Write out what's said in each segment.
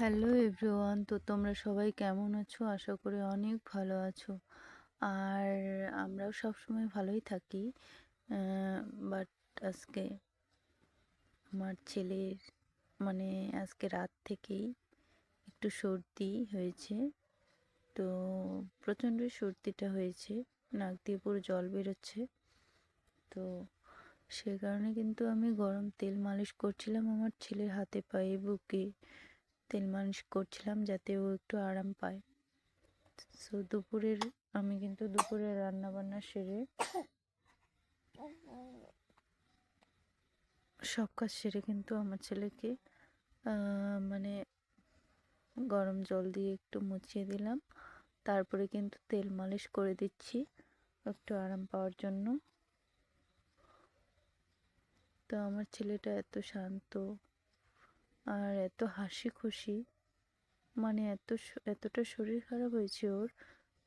Hello everyone. তো তোমরা সবাই কেমন আছো? আশা করি অনেক ভালো আছো। আর আমরাও সবসময় ভালোই থাকি। বাট আজকে আমার ছেলের মানে আজকে রাত থেকেই একটু সর্দি হয়েছে। তো প্রচণ্ড সর্দিটা হয়েছে। নাক দিয়ে পুরো জল বেরোচ্ছে। তো সে কারণে কিন্তু আমি গরম তেল মালিশ করছিলাম আমার ছেলের হাতে পায়ে, বুকে। তেল মালিশ করছিলাম যাতে ও একটু আরাম পায়। সো দুপুরের, আমি কিন্তু দুপুরে রান্না বান্না সেরে সব কাজ সেরে কিন্তু আমার ছেলেকে মানে গরম জল দিয়ে একটু মুছিয়ে দিলাম। তারপরে কিন্তু তেল মালিশ করে দিচ্ছি একটু আরাম পাওয়ার জন্য। তো আমার ছেলেটা এত শান্ত। আর এত হাসি খুশি। মানে এত এতটা শরীর খারাপ হয়েছে ওর।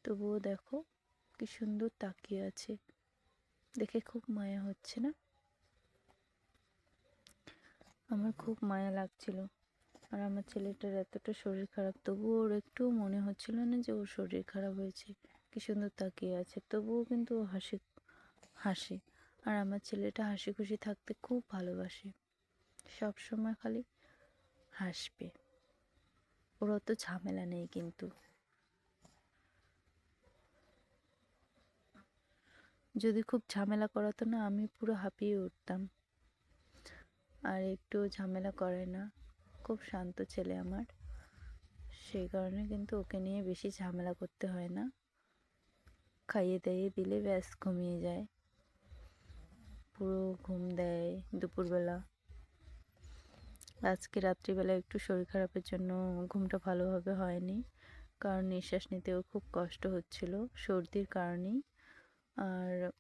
তবুও দেখো কি সুন্দর তাকিয়ে আছে। দেখে খুব মায়া হচ্ছে না? আমার খুব মায়া লাগছিল। আর আমার ছেলেটার এতটা শরীর খারাপ, তবুও ওর একটু মনে হচ্ছিল না যে ওর শরীর খারাপ হয়েছে। কি সুন্দর তাকিয়ে আছে। তবুও কিন্তু ও হাসি, হাসে। আর আমার ছেলেটা হাসি খুশি থাকতে খুব ভালোবাসে। সব সময় খালি হাসবে। ওর অত ঝামেলা নেই কিন্তু। যদি খুব ঝামেলা করাতো না, আমি পুরো হাঁপিয়ে উঠতাম। আর একটু ঝামেলা করে না। খুব শান্ত ছেলে আমার। সেই কারণে কিন্তু ওকে নিয়ে বেশি ঝামেলা করতে হয় না। খাইয়ে দাইয়ে দিলে ব্যাস ঘুমিয়ে যায়। পুরো ঘুম দেয় দুপুরবেলা। আজকে রাত্রিবেলা একটু শরীর খারাপের জন্য ঘুমটা ভালোভাবে হয়নি। কারণ নিঃশ্বাস নিতেও খুব কষ্ট হচ্ছিল, সর্দির কারণেই। আর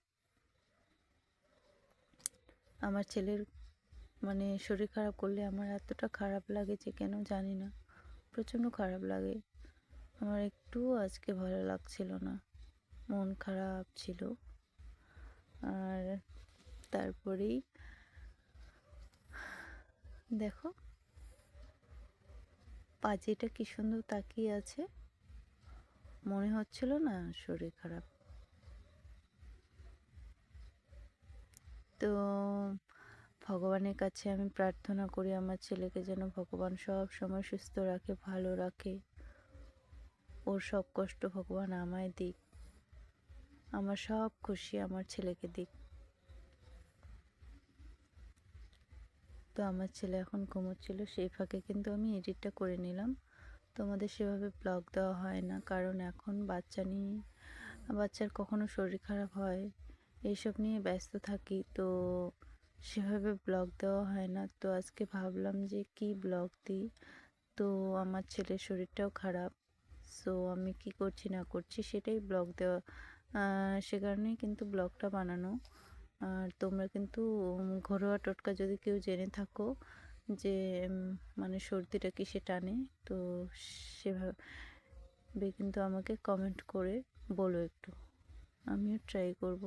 আমার ছেলের মানে শরীর খারাপ করলে আমার এতটা খারাপ লাগে যে কেন জানি না। প্রচণ্ড খারাপ লাগে। আমার একটু আজকে ভালো লাগছিল না। মন খারাপ ছিল। আর তারপরেই দেখো। পাজিটা কি সুন্দর তাকিয়ে আছে। মনে হচ্ছিল না শরীর খারাপ। তো ভগবানের কাছে আমি প্রার্থনা করি, আমার ছেলেকে যেন ভগবান সব সময় সুস্থ রাখে, ভালো রাখে। ওর সব কষ্ট ভগবান আমায় দিক। আমার সব খুশি আমার ছেলেকে দিক। তো আমার ছেলে এখন ঘুমোচ্ছিল, সেই ফাঁকে কিন্তু আমি এডিটটা করে নিলাম। তোমাদের সেভাবে ব্লগ দেওয়া হয় না, কারণ এখন বাচ্চা নিয়ে, বাচ্চার কখনো শরীর খারাপ হয়, এইসব নিয়ে ব্যস্ত থাকি, তো সেভাবে ব্লগ দেওয়া হয় না। তো আজকে ভাবলাম যে কি ব্লগ দিই? তো আমার ছেলের শরীরটাও খারাপ সো আমি কি করছি না করছি সেটাই ব্লগ দেওয়া সে কারণেই কিন্তু ব্লগটা বানানো। আর তোমরা কিন্তু ঘরোয়া টোটকা যদি কেউ জেনে থাকো যে মানে সর্দিটা কিসে টানে, তো সেভাবে কিন্তু আমাকে কমেন্ট করে বলো একটু। আমিও ট্রাই করব।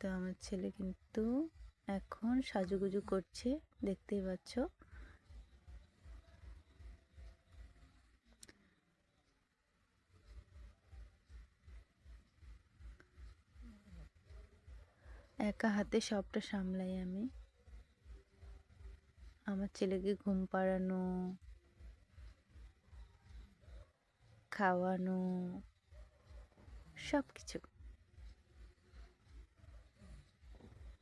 তো আমার ছেলে কিন্তু এখন সাজুগুজু করছে, দেখতেই পাচ্ছ। একা হাতে সবটা সামলাই আমি। আমার ছেলেকে ঘুম পাড়ানো, খাওয়ানো সব কিছু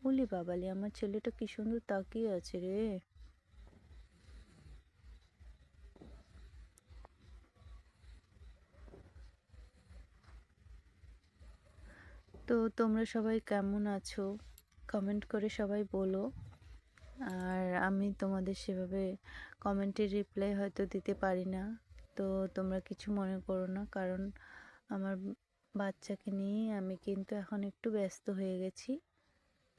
বলি, বাবালি, আমার ছেলেটা কি সুন্দর তাকিয়ে আছে রে। তো তোমরা সবাই কেমন আছো? কমেন্ট করে সবাই বলো। আর আমি তোমাদের সেভাবে কমেন্টের রিপ্লাই হয়তো দিতে পারি না। তো তোমরা কিছু মনে করো না, কারণ আমার বাচ্চাকে নিয়ে আমি কিন্তু এখন একটু ব্যস্ত হয়ে গেছি।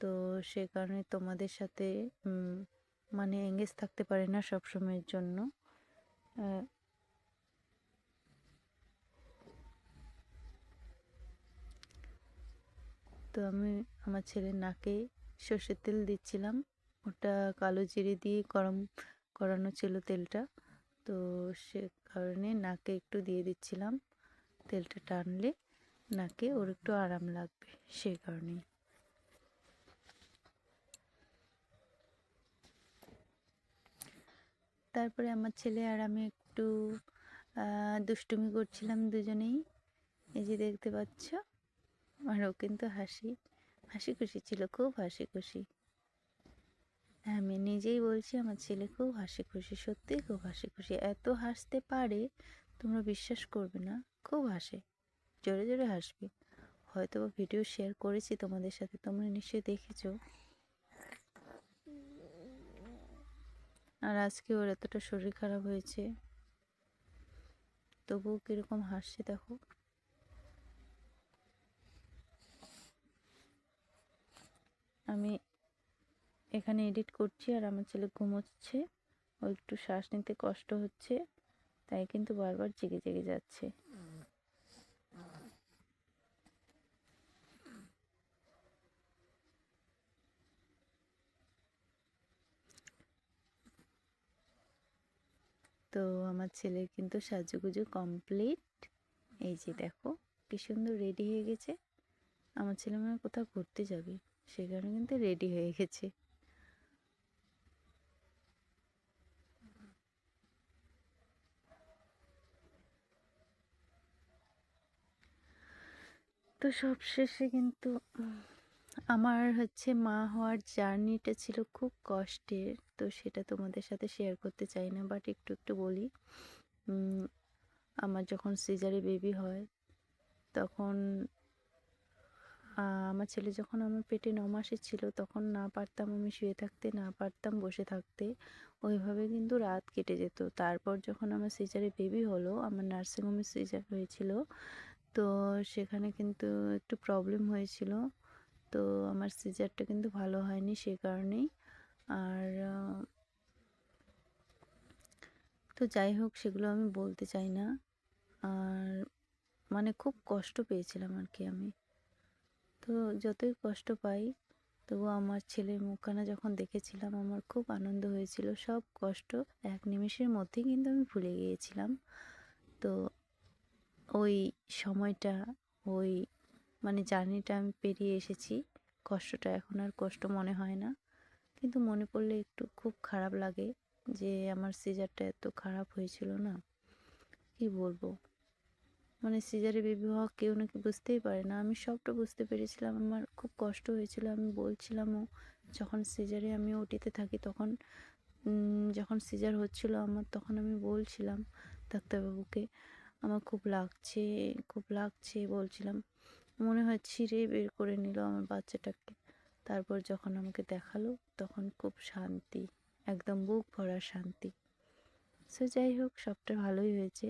তো সে কারণে তোমাদের সাথে মানে এঙ্গেজ থাকতে পারি না সব সময়ের জন্য তো আমি আমার ছেলের নাকে সর্ষের তেল দিচ্ছিলাম। ওটা কালো জিরে দিয়ে গরম করানো ছিল তেলটা। তো সে কারণে নাকে একটু দিয়ে দিচ্ছিলাম তেলটা টানলে নাকে ওর একটু আরাম লাগবে সে কারণেই। তারপরে আমার ছেলে আর আমি একটু দুষ্টুমি করছিলাম দুজনেই। এই যে দেখতে পাচ্ছ আর ও কিন্তু হাসি হাসি খুশি ছিল, খুব হাসি খুশি। আমি নিজেই বলছি, আমার ছেলে খুব হাসি খুশি, সত্যিই খুব হাসি খুশি। এত হাসতে পারে, তোমরা বিশ্বাস করবে না, খুব হাসে, জোরে জোরে হাসবে। হয়তো ভিডিও শেয়ার করেছি তোমাদের সাথে, তোমরা নিশ্চয়ই দেখেছ। আর আজকে ওর এতটা শরীর খারাপ হয়েছে, তবুও কীরকম হাসছে দেখো। আমি এখানে এডিট করছি আর আমার ছেলে ঘুমোচ্ছে। ও একটু শ্বাস নিতে কষ্ট হচ্ছে, তাই কিন্তু বারবার জেগে জেগে যাচ্ছে। তো আমার ছেলের কিন্তু সাজুগুজু কমপ্লিট। এই যে দেখো, কি সুন্দর রেডি হয়ে গেছে। আমার ছেলে মনে কোথাও ঘুরতে যাবে। সেখানে কিন্তু রেডি হয়ে গেছে। তো সব শেষে কিন্তু আমার হচ্ছে মা হওয়ার জার্নিটা ছিল খুব কষ্টের, তো সেটা তোমাদের সাথে শেয়ার করতে চাই না বাট একটু একটু বলি। আমার যখন সিজারে বেবি হয়, তখন আমার ছেলে যখন আমার পেটে ন মাসে ছিল, তখন না পারতাম আমি শুয়ে থাকতে, না পারতাম বসে থাকতে। ওইভাবে কিন্তু রাত কেটে যেত। তারপর যখন আমার সিজারে বেবি হলো, আমার নার্সিং নার্সিংহোমে সিজার হয়েছিল, তো সেখানে কিন্তু একটু প্রবলেম হয়েছিল। তো আমার সিজারটা কিন্তু ভালো হয়নি সে কারণেই। আর তো যাই হোক, সেগুলো আমি বলতে চাই না। আর মানে খুব কষ্ট পেয়েছিলাম আর কি আমি। তো যতই কষ্ট পাই তবু আমার ছেলের মুখখানা যখন দেখেছিলাম, আমার খুব আনন্দ হয়েছিল। সব কষ্ট এক নিমেষের মধ্যেই কিন্তু আমি ভুলে গিয়েছিলাম। তো ওই সময়টা, ওই মানে জার্নিটা আমি পেরিয়ে এসেছি। কষ্টটা এখন আর কষ্ট মনে হয় না। কিন্তু মনে পড়লে একটু খুব খারাপ লাগে যে আমার সিজারটা এত খারাপ হয়েছিল না। কি বলব? মানে সিজারে বেবি হওয়া কেউ নাকি বুঝতেই পারে না। আমি সবটা বুঝতে পেরেছিলাম। আমার খুব কষ্ট হয়েছিল। আমি বলছিলামও যখন সিজারে আমি ওটিতে থাকি তখন যখন সিজার হচ্ছিল আমার, তখন আমি বলছিলাম ডাক্তারবাবুকে। আমার খুব লাগছে খুব লাগছে বলছিলাম। মনে হয় ছিঁড়ে বের করে নিল আমার বাচ্চাটাকে। তারপর যখন আমাকে দেখাল, তখন খুব শান্তি, একদম বুক ভরা শান্তি। সো যাই হোক, সবটা ভালোই হয়েছে।